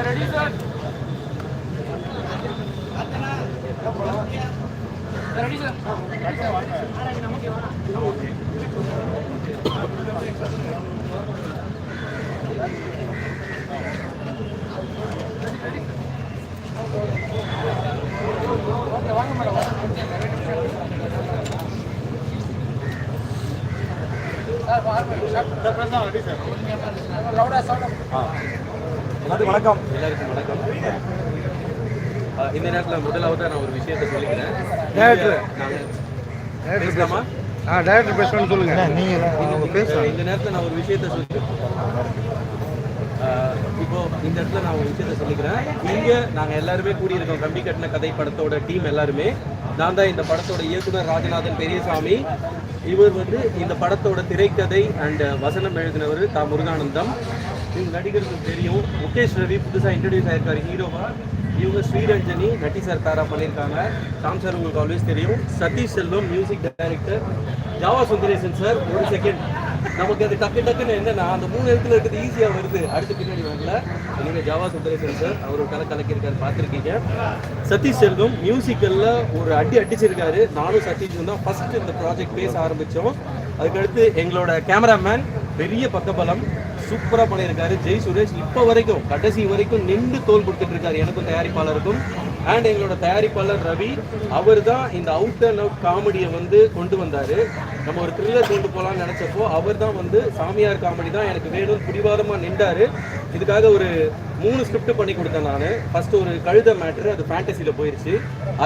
Sir ready sir. ரவுடா sir ஆ. எல்லாத்துக்கும் வணக்கம். எல்லாருக்கும் வணக்கம். இந்த நேரத்தில் முதலாவது நான் ஒரு விஷயத்தை சொல்லிக்கிறேன். டேரக்டர். நாங்கள் பேசலாமா? ஆ டைரக்டர் பேசணும்னு சொல்லுங்க. நீங்கள் பேசுகிறேன் இந்த நேரத்தில் நான் ஒரு விஷயத்தை சொல்லி இப்போ இந்த இடத்துல நான் ஒரு விஷயத்தை சொல்லிக்கிறேன். இங்க நாங்க எல்லாருமே கூடியிருக்கோம். கம்பி கட்டின கதை படத்தோட டீம் எல்லாருமே. நான் தான் இந்த படத்தோட இயக்குனர் ராஜநாதன் பெரியசாமி. இவர் வந்து இந்த படத்தோட திரைக்கதை அண்ட் வசனம் எழுதினவர் தா முருகானந்தம். நடிகருக்கு தெரியும் முகேஷ் ரவி புதுசாக இன்ட்ரடியூஸ் ஆயிருக்காரு. ஹீரோவா இவங்க ஸ்ரீரஞ்சனி நட்டி சார் தாரா பண்ணியிருக்காங்க. ராம் சார் உங்களுக்கு ஆல்வேஸ் தெரியும். Satish Selvam music director Java Sundaresan sir ஒரு செகண்ட் நமக்கு அது டக்கு டக்குன்னு என்னன்னா அந்த மூணு இடத்துல இருக்கிறது ஈஸியாக வருது. அடுத்து பின்னாடி வரல. என்னோட ஜாவா சுந்தரேசன் சார் அவர் கலை கலக்கியிருக்காரு பார்த்துருக்கீங்க. சதீஷ் செல்வம் மியூசிக்கலில் ஒரு அடி அடிச்சிருக்காரு. நானும் சதீஷும் தான் ஃபர்ஸ்ட் இந்த ப்ராஜெக்ட் பேச ஆரம்பித்தோம் அதுக்கடுத்து எங்களோட கேமராமேன் பெரிய பக்கபலம். சூப்பராக பண்ணியிருக்காரு. ஜெய் சுரேஷ் இப்போ வரைக்கும் கடைசி வரைக்கும் நின்று தோல் கொடுத்துட்டு இருக்காரு எனக்கும் தயாரிப்பாளருக்கும். அண்ட் எங்களோட தயாரிப்பாளர் ரவி அவர் தான் இந்த அவுட் அண்ட் அவுட் காமெடியை வந்து கொண்டு வந்தார். நம்ம ஒரு த்ரில்லர் கொண்டு போகலாம்னு நினச்சப்போ அவர் தான் வந்து சாமியார் காமெடி தான் எனக்கு வேணும் பிடிவாதமாக நின்றாரு. இதுக்காக ஒரு மூணு ஸ்கிரிப்ட் பண்ணி கொடுத்தேன் நான். ஃபர்ஸ்ட் ஒரு கழுத மேட்ரு அது ஃபேண்டசியில் போயிருச்சு.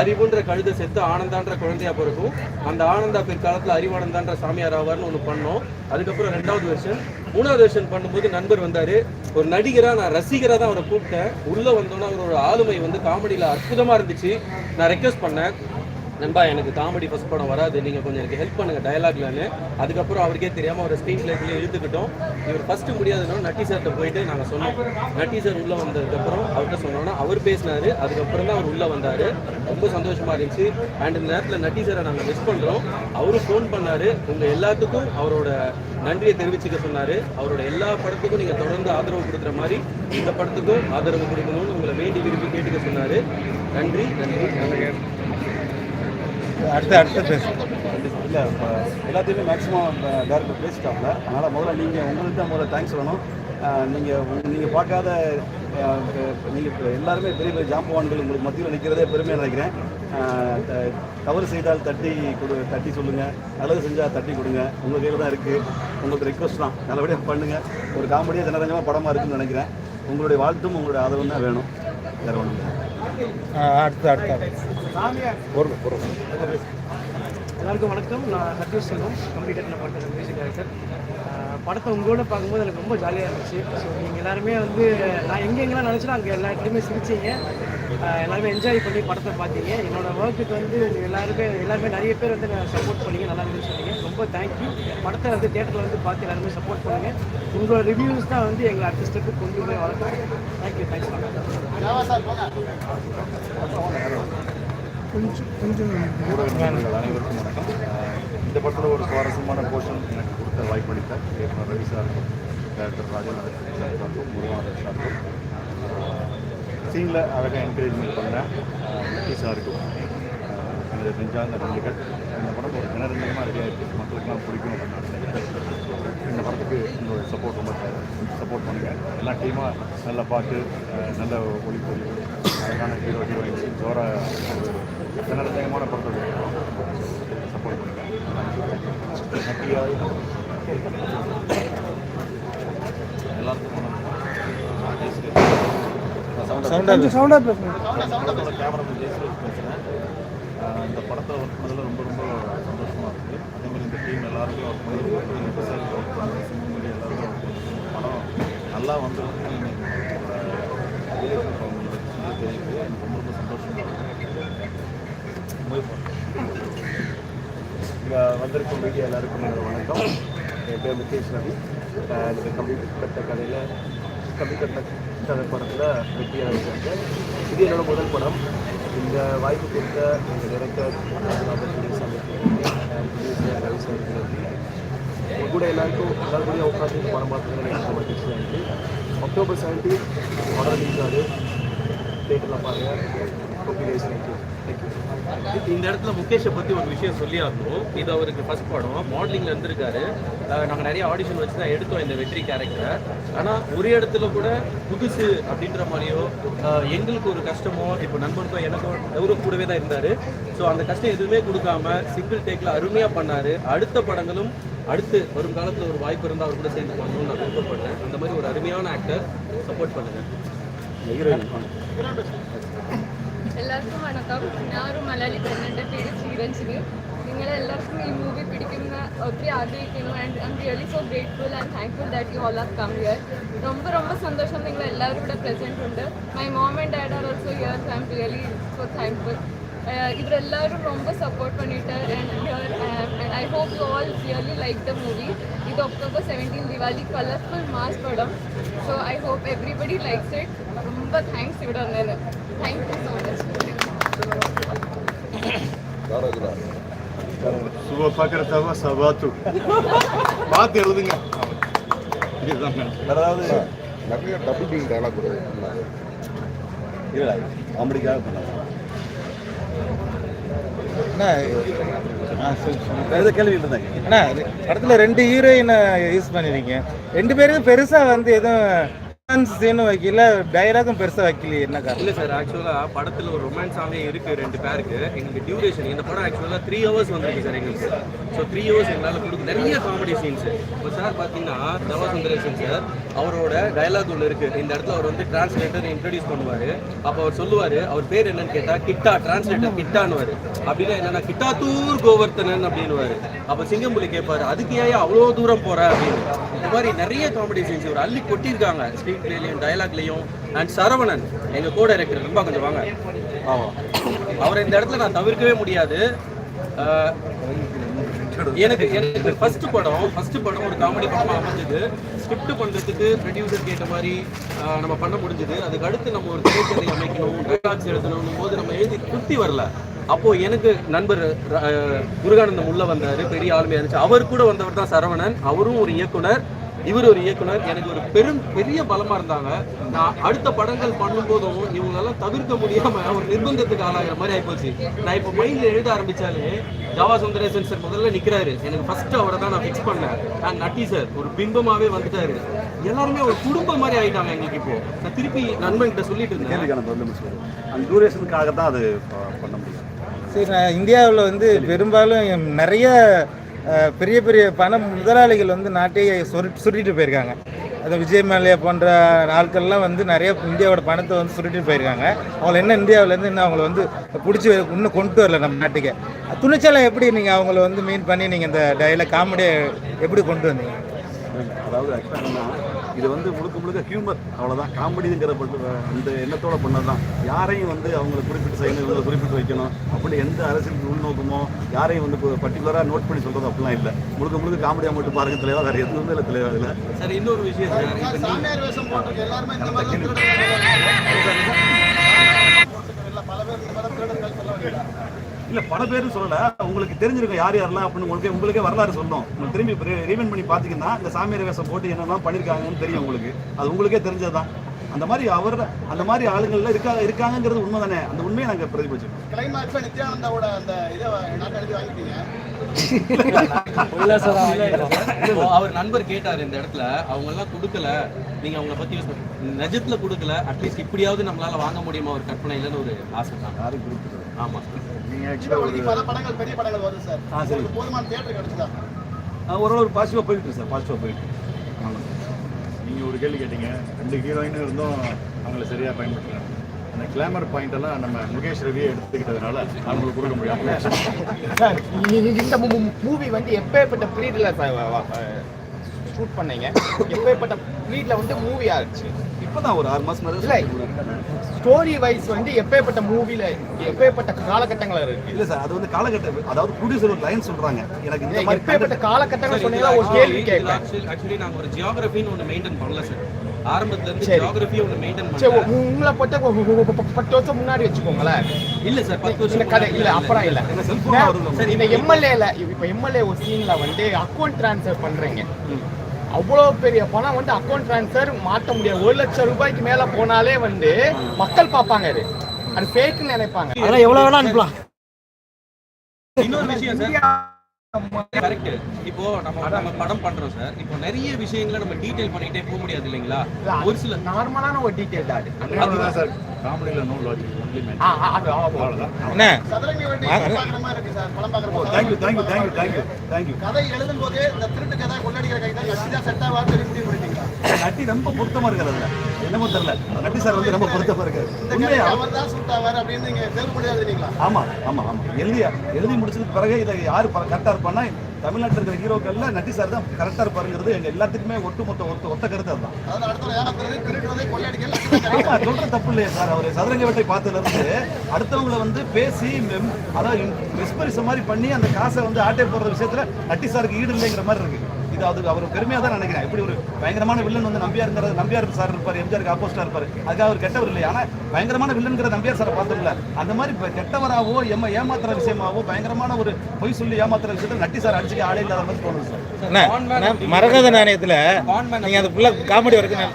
அறிவுன்ற கழுத செத்து ஆனந்தான்ற குழந்தையா பிறக்கும். அந்த ஆனந்தா பிற்காலத்தில் அறிவானந்தான்ற சாமியார் ஆவார்னு ஒன்று பண்ணோம். அதுக்கப்புறம் ரெண்டாவது வருஷன் மூணாவது வருஷன் பண்ணும்போது நண்பர் வந்தார். ஒரு நடிகராக நான் ரசிகராக தான் அவரை கூப்பிட்டேன். உள்ளே வந்தோன்னே அவரோட ஆளுமை வந்து காமெடியில் அற்புதமாக இருந்துச்சு. நான் ரெக்வஸ்ட் பண்ணேன். நண்பா எனக்கு காமெடி ஃபஸ்ட் படம் வராது. நீங்கள் கொஞ்சம் எனக்கு ஹெல்ப் பண்ணுங்க டயலாக்லன்னு அதுக்கப்புறம் அவருக்கே தெரியாமல் அவர் ஸ்க்ரீன் பிளேக்குள்ளே இழுத்துக்கிட்டோம். இவர் ஃபஸ்ட்டு முடியாதுன்னா நட்டி சார்கிட்ட போயிட்டு நாங்கள் சொன்னோம். நட்டி சார் உள்ளே வந்ததுக்கப்புறம் அவர்கிட்ட சொன்னோன்னா அவர் பேசினாரு. அதுக்கப்புறம் தான் அவர் உள்ளே வந்தார். ரொம்ப சந்தோஷமாக இருந்துச்சு. அண்ட் இந்த நேரத்தில் நட்டி சாரை நாங்கள் மிஸ் பண்ணுறோம் அவரும் ஃபோன் பண்ணார். உங்கள் எல்லாத்துக்கும் அவரோட நன்றியை தெரிவிச்சுக்க சொன்னார். அவரோட எல்லா படத்துக்கும் நீங்கள் தொடர்ந்து ஆதரவு கொடுக்குற மாதிரி இந்த படத்துக்கும் ஆதரவு கொடுக்கணும்னு உங்களை வேண்டி விரும்பி கேட்டுக்க சொன்னார். நன்றி நன்றி நன்றி. அடுத்து அடுத்து பேசுகிறேன் இல்லை இப்போ எல்லாத்தையுமே மேக்ஸிமம் டேரக்டர் பேசிட்டாப்ல அதனால் முதல்ல நீங்கள் உங்களுக்கு தான் முதல்ல தேங்க்ஸ் சொல்லணும். நீங்கள் நீங்கள் பார்க்காத நீங்கள் இப்போ எல்லாருமே பெரிய பெரிய ஜாம்பவான்கள் உங்களுக்கு மத்தியில் நிற்கிறதே பெருமையாக நினைக்கிறேன். தவறு செய்தால் தட்டி கொடு தட்டி சொல்லுங்கள் நல்லது செஞ்சால் தட்டி கொடுங்க. உங்கள் கையில் தான் இருக்குது உங்களுக்கு ரெக்வஸ்ட் தான். நல்லபடியாக பண்ணுங்கள் ஒரு காமெடியாக ஜனரஞ்சமாக படமாக இருக்குன்னு நினைக்கிறேன். உங்களுடைய வாழ்த்தும் உங்களுடைய ஆதரவும் தான் வேணும். வேறு ஒன்றும் அடுத்து அடுத்து. எல்லாருக்கும் வணக்கம். நான் சத்யூஷ் செல்வம் கம்ப்ளீட்டட் பண்ணுற மியூசிக் டைரக்டர் படத்தை உங்களோட பார்க்கும்போது எனக்கு ரொம்ப ஜாலியாக இருந்துச்சு. ஸோ நீங்கள் எல்லாருமே வந்து நான் எங்கே எங்கெல்லாம் நினச்சேனோ அங்கே எல்லா இடத்துலையுமே சிரிச்சிங்க. எல்லாருமே என்ஜாய் பண்ணி படத்தை பார்த்தீங்க. என்னோட ஒர்க்குக்கு வந்து எல்லாருமே எல்லாருமே நிறைய பேர் வந்து நான் சப்போர்ட் பண்ணீங்க நல்லா இருக்குன்னு சொன்னீங்க. ரொம்ப தேங்க்யூ படத்தை வந்து தேட்டரில் வந்து பார்த்து எல்லாருமே சப்போர்ட் பண்ணுங்கள் உங்களோட ரிவ்யூஸ் தான் வந்து எங்கள் அடுத்த ஸ்டெப்பு கொண்டு போய் வளர்க்கும். தேங்க்யூ தேங்க்ஸ் ஊடகங்கள் அனைவருக்கும் வணக்கம். இந்த படத்தில் ஒரு சுவாரஸ்யமான போர்ஷன் எனக்கு கொடுத்த வாய்ப்பளித்த இயக்குனர் ரவி சார் டேரக்டர் ராஜநாதன் சாருக்கும் முருகானந்தன் சாருக்கும். சீனில் அழகாக என்கரேஜ்மெண்ட் பண்ண அஹ் சாருக்கும் எனது நெஞ்சார்ந்த நன்றிகள். இந்த படம் ஒரு திணறந்தமாக ரெடியாக இருக்குது மக்களுக்கெல்லாம் பிடிக்கும் அப்படின்னு நான் நினைக்கிறேன் இந்த படத்துக்கு உங்களுடைய சப்போர்ட் ரொம்ப சப்போர்ட் பண்ணுங்கள் எல்லாம் டீமாக நல்ல பாட்டு நல்ல ஒளிப்பொலி அழகான ஹீரோ ஹீரோயின்ஸ் ஜோர திணறந்தகமான படத்தோட சப்போர்ட் பண்ணுங்கள் ஹாப்பியாக எல்லாருக்கும் சவுண்டாக சவுண்டாக பேசுகிறேன் படத்தோட கேமரா ஜெயசுரேஷ் பேசுகிறேன் இந்த படத்தை ஒர்க் பண்ணதில் ரொம்ப ரொம்ப சந்தோஷமாக இருக்குது அதேமாதிரி இந்த டீம் எல்லாருக்கும் ஒர்க் பண்ணி எல்லாருக்கும் படம் நல்லா வந்துருக்கு. தெரியுது. எனக்கு ரொம்ப ரொம்ப சந்தோஷமாக இருக்குது இங்கே வந்திருக்கும் மீடியா எல்லாருக்கும் வணக்கம். என் பேர் முகேஷ் ரவி. இந்த எனக்கு கம்பி கட்ட கதையில் கம்பி கட்ட கதை படத்தில் வெற்றியாக இருக்காங்க இது என்னோடய முதல் படம். இந்த வாய்ப்பு கொடுத்த எங்கள் director Rajanathan Periyasamy producer Ravi sir உங்க கூட எல்லாருக்கும் எல்லாரும் கூட உட்காந்து படம் பார்த்ததுல எனக்கு ரொம்ப மகிழ்ச்சியாக இருக்குது அக்டோபர் இந்த இடத்துல முகேஷை பத்தி ஒரு விஷயம் சொல்லி ஆகணும் இது அவருக்கு ஃபர்ஸ்ட் படம். மாடலிங்ல இருந்திருக்காரு. நாங்கள் நாங்க நிறைய ஆடிஷன் வச்சு தான் எடுத்தோம் இந்த வெற்றி கேரக்டரை ஆனா ஒரு இடத்துல கூட புதுசு அப்படின்ற மாதிரியோ எங்களுக்கு ஒரு கஷ்டமோ இப்போ நண்பனுக்கும் எனக்கும் எவரும் கூடவே தான் இருந்தாரு. ஸோ அந்த கஷ்டம் எதுவுமே கொடுக்காம சிங்கிள் டேக்ல அருமையா பண்ணாரு. அடுத்த படங்களும் அடுத்து வரும் காலத்துல ஒரு வாய்ப்பு இருந்தால் அவர் கூட சேர்ந்து பண்ணணும்னு நான் விருப்பப்படுறேன். அந்த மாதிரி ஒரு அருமையான ஆக்டர் சப்போர்ட் பண்ணுங்க. എല്ലാവർക്കും വണക്കം ഞാനൊരു മലയാളി പെണ്ണ് എൻ്റെ പേര് ശ്രീരഞ്ജിനി നിങ്ങളെ എല്ലാവർക്കും ഈ മൂവി പിടിക്കുന്ന ഒത്തിരി ആഗ്രഹിക്കുന്നു and I'm really so grateful and thankful that you all are come here ரொம்ப ரொம்ப സന്തോഷം നിങ്ങൾ എല്ലാവരും ഇവിടെ പ്രസൻറ്റ് ഉണ്ട് my mom and dad are also here I'm really so thankful ഇവരെല്ലാവരും ரொம்ப സപ്പോർട്ട് பண்ணிட்டு and here and I hope you all really like the movie ഇത് October seventeen Diwali colourful mass പടം so I hope everybody likes it ரொம்ப thanks ഇവിടെ വന്നതിന് thank you so much சுப பார்க்குறதவ சபாத்து பார்த்து எழுதுங்க ஏதாவது நிறைய டபுள் பீங் டயலாக் வருது இல்லை காமெடிக்காக பண்ணலாம் அண்ணா படத்துல ரெண்டு ஹீரோயினை யூஸ் பண்ணிருக்கீங்க. ரெண்டு பேருக்கும் பெருசா வந்து எதுவும் சீனும் வைக்கல டைலாகும் பெருசா வைக்கல என்ன காரணம்? இல்ல சார் ஆக்சுவலா படத்துல ஒரு ரொமான்ஸ் சாங்கே இருக்கு ரெண்டு பேருக்கு. எங்களுக்கு டியூரேஷன் இந்த படம் ஆக்சுவலா த்ரீ ஹவர்ஸ் வந்திருக்கு சார் எங்களுக்கு. ஸோ த்ரீ ஹவர்ஸ் எங்களால் கொடுக்க நிறைய காமெடி சீன்ஸ் இப்போ சார் பார்த்தீங்கன்னா தவா சுந்தரேசன் சார் அவரோட டைலாக் ஒன்று இருக்கு. இந்த இடத்துல அவர் வந்து டிரான்ஸ்லேட்டர் இன்ட்ரடியூஸ் பண்ணுவாரு. அப்போ அவர் சொல்லுவாரு அவர் பேர் என்னன்னு கேட்டால் கிட்டா டிரான்ஸ்லேட்டர் கிட்டான்னு அப்படின்னா என்னன்னா கிட்டாத்தூர் கோவர்த்தனன் அப்படின்னுவாரு. அப்போ சிங்கம்புலி கேட்பாரு அதுக்கு ஏன் அவ்வளோ தூரம் போகிற அப்படின்னு. இந்த மாதிரி நிறைய காமெடி சீன்ஸ் ஒரு அள்ளி கொட்டியிருக்காங்க. ஸ்க்ரீன் பிளேலையும் டயலாக்லையும் அண்ட் சரவணன் எங்க கோ டைரக்டர் ரொம்ப கொஞ்சம் வாங்க. அவரை இந்த இடத்துல நான் தவிர்க்கவே முடியாது. எனக்கு எனக்கு ஃபர்ஸ்ட் படம் ஃபர்ஸ்ட் படம் ஒரு காமெடி படமா அமைஞ்சது. ஸ்கிரிப்ட் பண்றதுக்கு ப்ரொடியூசர் கேட்ட மாதிரி நம்ம பண்ண முடிஞ்சது. அதுக்கு அடுத்து நம்ம ஒரு திரைக்கதை அமைக்கணும் டைலாக்ஸ் எழுதணும் போது நம்ம எழுதி திருப்தி வரல. அப்போ எனக்கு நண்பர் முருகானந்தம் உள்ள வந்தாரு பெரிய ஆளுமையா இருந்துச்சு. அவர் கூட வந்தவர் தான் சரவணன். அவரும் ஒரு இயக்குனர். இவர் ஒரு இயக்குனர் எனக்கு ஒரு பெரும் பெரிய பலமா இருந்தாங்க. நான் அடுத்த படங்கள் பண்ணும்போதும் இவங்களெல்லாம் தவிர்க்க முடியாம ஒரு நிர்பந்தத்துக்கு ஆளாகிற மாதிரி ஆயிப்போச்சு. நான் இப்போ மைண்ட்ல எழுத ஆரம்பிச்சாலே ஜவா சுந்தரேசன் சார் முதல்ல நிக்கிறாரு. எனக்கு ஃபர்ஸ்ட் அவரை தான் நான் ஃபிக்ஸ் பண்ணேன். அண்ட் நட்டி சார் ஒரு பிம்பமாவே வந்துட்டாரு. எல்லாருமே ஒரு குடும்பம் மாதிரி ஆயிட்டாங்க எங்களுக்கு இப்போ. நான் திருப்பி நண்பன்கிட்ட சொல்லிட்டு இருந்தேன். அந்த டூரேஷனுக்காக தான் அது பண்ண முடியும். சரி நான் இந்தியாவில் வந்து பெரும்பாலும் நிறைய பெரிய பெரிய பண முதலாளிகள் வந்து நாட்டையே சுரு சுருட்டிட்டு போயிருக்காங்க. அது விஜய் மல்லையா போன்ற ஆட்கள்லாம் வந்து நிறைய இந்தியாவோட பணத்தை வந்து சுருட்டிட்டு போயிருக்காங்க. அவங்கள என்ன இந்தியாவிலேருந்து இன்னும் அவங்கள வந்து பிடிச்சி இன்னும் கொண்டு வரல நம்ம நாட்டுக்கு. துணிச்சலை எப்படி நீங்கள் அவங்கள வந்து மீன் பண்ணி நீங்கள் இந்த டைலாக் காமெடியை எப்படி கொண்டு வந்தீங்க? அதாவது இது வந்து முழுக்க முழுக்க ஹியூமர் அவ்வளோதான் காமெடிங்கிற பட்டு அந்த எண்ணத்தோட பண்ணது தான் யாரையும் வந்து அவங்களை குறிப்பிட்டு செய்யணும் இவங்களை குறிப்பிட்டு வைக்கணும் அப்படி எந்த அரசியல் உள்நோக்கமோ யாரையும் வந்து பர்டிகுலராக நோட் பண்ணி சொல்கிறது அப்படிலாம் இல்லை முழுக்க முழுக்க காமெடியாக மட்டும் பாருங்க தலைவா வேறு எதுவுமே இல்லை தலைவா இல்லை சார் இன்னொரு விஷயம் சார் இப்போ நீ- இல்லை பல பேரும் சொல்லல. உங்களுக்கு தெரிஞ்சிருக்கும் யார் யாரெல்லாம் அப்படின்னு உங்களுக்கு உங்களுக்கே வரலாறு சொல்லணும். உங்களுக்கு திரும்பி ரீவெண்ட் பண்ணி பார்த்தீங்கன்னா இந்த சாமியார் வேஷம் போட்டு என்னெல்லாம் பண்ணியிருக்காங்கன்னு தெரியும் உங்களுக்கு. அது உங்களுக்கே தெரிஞ்சது தான் அந்த மாதிரி அவர் அந்த மாதிரி ஆளுங்கள்ல இருக்கா இருக்காங்கங்கிறது உண்மை தானே அந்த உண்மையை நாங்கள் பிரதிபலிச்சிருக்கோம். கிளைமாக்ஸ்ல நித்யானந்தாவோட அந்த இதை எழுதி வாங்கிட்டீங்க. அவர் நண்பர் கேட்டார் இந்த இடத்துல அவங்க எல்லாம் கொடுக்கல. நீங்க அவங்கள பத்தி நிஜத்துல கொடுக்கல. அட்லீஸ்ட் இப்படியாவது நம்மளால வாங்க முடியுமா ஒரு கற்பனை இல்லைன்னு ஒரு ஆசை தான். ஆமா பல படங்கள் பெரிய படங்கள் வருது சார். ஆ, சரி. போதுமான தியேட்டர் கிடைச்சதா? ஓரளவு பாசிட்டிவாக போயிட்டு சார் பாசிட்டிவாக போயிட்டு நீங்கள் ஒரு கேள்வி கேட்டீங்க. ரெண்டு ஹீரோயினும் இருந்தும் அவங்கள சரியாக பயன்படுத்துறாங்க அந்த கிளாமர் பாயிண்ட் எல்லாம் நம்ம முகேஷ் ரவியை எடுத்துக்கிட்டதுனால அவங்களுக்கு கொடுக்க முடியும் சார் இந்த மூவி வந்து எப்பேற்பட்ட ப்ரீட்ல ஷூட் பண்ணீங்க? எப்பேற்பட்ட ப்ரீட்ல வந்து மூவி ஆச்சு? இப்போ தான் ஒரு ஆறு மாதம் இல்லை. ஸ்டோரி வைஸ் வந்து எப்பேற்பட்ட மூவில எப்பேற்பட்ட காலகட்டங்கள் இருக்கு? இல்லை சார் அது வந்து காலகட்டம். அதாவது ப்ரொடியூசர் ஒரு லைன் சொல்கிறாங்க எனக்கு இந்த மாதிரி எப்பேற்பட்ட காலகட்டங்கள் சொன்னீங்கன்னா ஒரு கேள்வி கேட்கலாம் ஆக்சுவலி நாங்க ஒரு ஜியோகிராஃபின்னு ஒன்று மெயின்டைன் பண்ணல சார். ஆரம்பத்துல இருந்து. ஜியோகிராஃபி ஒன்று மெயின்டைன் பண்ணல. உங்களை பட்ட பத்து வருஷம் முன்னாடி வச்சுக்கோங்களேன். இல்ல சார் பத்து வருஷம் கதை இல்ல அப்புறம் இல்ல. சரி இந்த எம்எல்ஏல இப்ப எம்எல்ஏ ஒரு சீன்ல வந்து அக்கௌண்ட் ட்ரான்ஸ்ஃபர் பண்றீங்க. அவ்வளோ பெரிய பணம் வந்து அக்கௌண்ட் ட்ரான்ஸ்ஃபர் மாற்ற முடியாது. ஒரு லட்சம் ரூபாய்க்கு மேலே போனாலே வந்து மக்கள் பார்ப்பாங்க அது. அது ஃபேக்குன்னு நினைப்பாங்க. அதெல்லாம் எவ்வளோ வேணா அனுப்பலாம். இன்னொரு விஷயம் சார். கரெக்ட் இப்போ நம்ம நம்ம படம் பண்றோம் சார் இப்போ நிறைய விஷயங்களை நம்ம டீடைல் பண்ணிட்டே போக முடியாது இல்லைங்களா? ஒரு சில நார்மலான ஒரு டீட்டெயில் தான் அது. அதுதான் சார் காமெடியில் நோ லாஜிக் ஒன்லி மேன். அவ்வளோதான் என்ன? தேங்க்யூ தேங்க்யூ கதை எழுதும் போதே இந்த திருட்டு கதை கொள்ளடிக்கிற கதை தான் செட் ஆகாது சொல்லி முடிவு நட்டி ரொம்ப பொருத்தமா இருக்காரு அதுல. என்னமோ தெரியல. நட்டி சார் வந்து ரொம்ப பொருத்தமா இருக்காரு. ஆமா ஆமா ஆமா. எழுதி எழுதி முடிச்சதுக்கு பிறகு இதை யாரு கரெக்டா இருப்பான்னா தமிழ்நாட்டில் இருக்கிற ஹீரோக்கள்ல நட்டி சார் தான் கரெக்டா இருப்பாருங்கிறது எங்க எல்லாத்துக்குமே ஒட்டுமொத்த ஒத்த ஒத்த கருத்து அதுதான். ஆமா, சொல்ற தப்பு இல்லையா சார். அவர் சதுரங்க வேட்டை பார்த்ததுல இருந்து அடுத்தவங்களை வந்து பேசி மெம்- அதாவது மிஸ்பரிச மாதிரி பண்ணி அந்த காசை வந்து ஆட்டை போடுற விஷயத்துல நட்டி சாருக்கு ஈடு இல்லைங்கிற மாதிரி இருக்கு. இது அது அவர் பெருமையா தான் நினைக்கிறேன். எப்படி ஒரு பயங்கரமான வில்லன் வந்து நம்பியாருங்கிற நம்பியார் சார் இருப்பார் எம்ஜிஆருக்கு ஆப்போசிட்டா இருப்பாரு. அதுக்காக அவர் கெட்டவர் இல்லை ஆனா பயங்கரமான வில்லன்கிற நம்பியார் சாரை பார்த்தோம்ல அந்த மாதிரி இப்ப கெட்டவராவோ ஏமா ஏமாத்துற விஷயமாவோ பயங்கரமான ஒரு பொய் சொல்லி ஏமாத்துற விஷயத்துல நட்டி சார் அடிச்சுக்க ஆளே இல்லாத மாதிரி தோணுது சார் மரகத நாணயத்தில் நீங்கள் அது ஃபுல்லாக காமெடி வரைக்கும்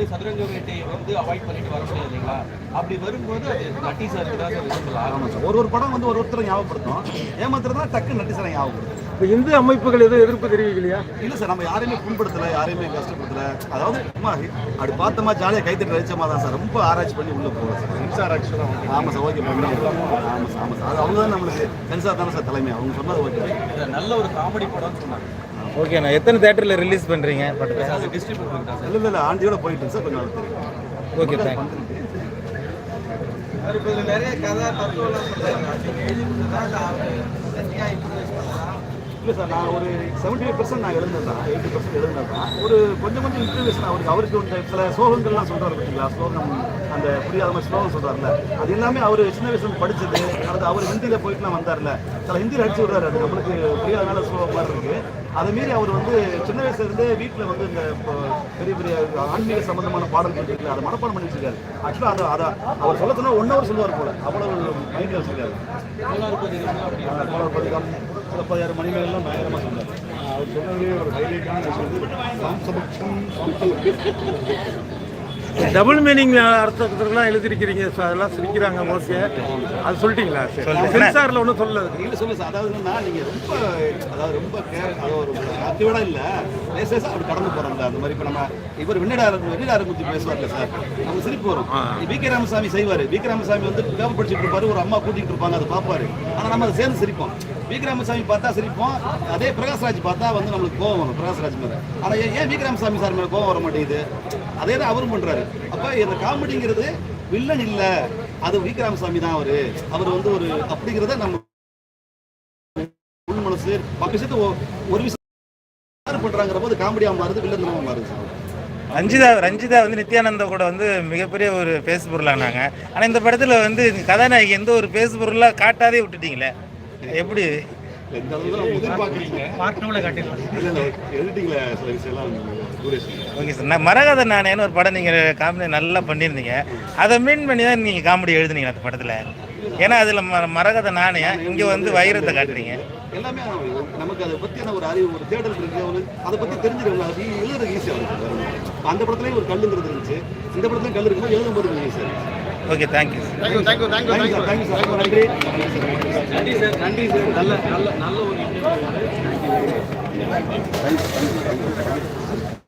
வந்து சதுரங்க வேட்டையை வந்து அவாய்ட் பண்ணிட்டு வர முடியாது இல்லைங்களா? அப்படி வரும்போது அது நட்டி தான் சார் சார். ஒரு ஒரு படம் வந்து ஒரு ஒருத்தரை ஞாபகப்படுத்தும் ஏமாத்துறதுனா டக்கு நட்டி சாரை ஞாபகப்படுத்தும் இப்போ இந்து அமைப்புகள் எதுவும் எதிர்ப்பு தெரிவிக்கலையா? இல்ல சார் நம்ம யாரையுமே புண்படுத்தல யாரையுமே கஷ்டப்படுத்தல. அதாவது சும்மா அப்படி பார்த்தோமா ஜாலியாக கைத்தட்டி ரசிச்சமா தான் சார். ரொம்ப ஆராய்ச்சி பண்ணி உள்ள போகிறோம் சார். சென்சார் ஆக்சுவலாக ஆமாம் சார் ஓகே ஆமாம் சார் ஆமாம் சார். அது அவங்க தான் நம்மளுக்கு சென்சார் தானே சார் தலைமை. அவங்க சொன்னது ஓகே. நல்ல ஒரு காமெடி படம்னு சொன்னாங்க. ஓகேண்ணா எத்தனை தேட்டரில் ரிலீஸ் பண்ணுறீங்க படத்தை அது டிஸ்ட்ரிபியூட் இல்லை இல்லை ஆண்டியோட போயிட்டு சார் கொஞ்சம் நாள் தெரியும் ஓகே தேங்க்ஸ் நிறைய கதை தத்துவம் இல்லை சார் நான் ஒரு செவன்டி ஃபைவ் பர்சன்ட் நான் எழுந்தது தான் எயிட்டி பர்சன்ட் எழுந்தது தான் ஒரு கொஞ்சம் கொஞ்சம் இன்டர்வியூஸ் அவருக்கு அவருக்கு இந்த சில ஸ்லோகங்கள்லாம் சொல்கிறார் பார்த்தீங்களா ஸ்லோகம் அந்த புரியாத மாதிரி ஸ்லோகம் சொல்கிறார்ல அது எல்லாமே அவர் சின்ன வயசுல படிச்சது. அது அவர் ஹிந்தியில் போயிட்டுலாம் வந்தார்ல. சில ஹிந்தியில் அடிச்சு விடுறாரு. அது நம்மளுக்கு புரியாதனால ஸ்லோகம் மாதிரி இருக்கு. அதை மீறி அவர் வந்து சின்ன வயசுல இருந்தே வீட்டில் வந்து இந்த பெரிய பெரிய ஆன்மீக சம்பந்தமான பாடல்கள் இருக்குல்ல அதை மனப்பாடம் பண்ணி வச்சிருக்காரு. ஆக்சுவலாக அதை அதை அவர் சொல்ல சொன்னா ஒன் ஹவர் சொல்லுவார் போல. அவ்வளவு மைண்டில் வச்சிருக்காரு. கோளாறு பதிகம் சிலப்பதிகார மணிமேகலாம் பயங்கரமாக சொன்னார். அவர் சொன்னதுலேயே ஒரு ஹைலைட்டான விஷயம் வந்து சம்சபக்ஷம் டபுள் மீனிங் அர்த்தத்துக்குலாம் எழுதிருக்கிறீங்க ஸோ அதெல்லாம் சிரிக்கிறாங்க மோஸ்ட்லியா அது சொல்லிட்டீங்களா? சரி. சென்சாரில் ஒன்றும் சொல்லல. இல்லை சொல்லு சார் அதாவது என்னன்னா நீங்கள் ரொம்ப அதாவது ரொம்ப ஒரு அத்தியோட இல்லை. லேசஸ் அப்படி கடந்து போகிறாங்க அந்த மாதிரி இப்போ நம்ம இவர் விண்ணடார விண்ணடார குத்தி பேசுவார்ல சார். நம்ம சிரிப்பு வரும். வி கே ராமசாமி செய்வார். வி கே ராமசாமி வந்து பேப்பர் படிச்சுட்டு இருப்பாரு. ஒரு அம்மா கூட்டிகிட்டு இருப்பாங்க அதை பார்ப்பாரு. ஆனால் நம்ம அதை சேர்ந்து சிரிப்போம். வி கே ராமசாமி பார்த்தா சிரிப்போம். அதே பிரகாஷ்ராஜ் பார்த்தா வந்து நம்மளுக்கு கோவம் வரும் பிரகாஷ்ராஜ் மேலே. ஆனால் ஏன் ஏன் வி கே ராமசாமி சார் மேலே கோவம் வர மாட்டேங்குது? அதே தான் அவரும் பண்ணுறாரு அப்போ இந்த காமெடிங்கிறது வில்லன் இல்லை. அது வி ராமசாமி தான் அவர். அவர் வந்து ஒரு அப்படிங்கிறத நம்ம உள் மனசு பத்து விஷயத்த ஒரு விஷயம் யார் பண்றாங்கிற போது காமெடியா மாறுது வில்லத்தனமா மாறுது. ரஞ்சிதா ரஞ்சிதா வந்து நித்யானந்தா கூட வந்து மிகப்பெரிய ஒரு பேசு பொருளானாங்க. ஆனால் இந்த படத்தில் வந்து கதாநாயகி எந்த ஒரு பேசு பொருளாக காட்டாதே விட்டுட்டீங்களே? எப்படி? எந்த அளவுக்கு எதிர்பார்க்குறீங்க? பார்ட் டூவில் காட்டிடலாம் இல்லை இல்லை எடிட்டிங்ல சில விஷயம்லாம் டூரேஷன் ஓகே சார் நான் மரகத நாணயன்னு ஒரு படம் நீங்கள் காமெடி நல்லா பண்ணியிருந்தீங்க. அதை மீன் பண்ணி தான் நீங்கள் காமெடி எழுதுனீங்க அந்த படத்தில். ஏன்னா அதில் ம மரகத நாணயம் இங்கே வந்து வைரத்தை காட்டுறீங்க. எல்லாமே நமக்கு அதை பற்றியான ஒரு அறிவு ஒரு தேடல் இருக்கு ஒரு அதை பற்றி தெரிஞ்சிருக்கணும் அது எழுதுறது ஈஸியாக இருக்கும். அந்த படத்துலேயும் ஒரு கல்லுங்கிறது இருந்துச்சு. இந்த படத்துலையும் கல் இருக்கும்போது எழுதும் போது கொஞ்சம் ஈஸியாக இருந்துச்சு. Okay thank you thank you thank you thank you thank you thank you sir ரொம்ப நன்றி நன்றி சார் நன்றி சார் நல்ல நல்ல நல்ல ஒரு interview. Thank you thank you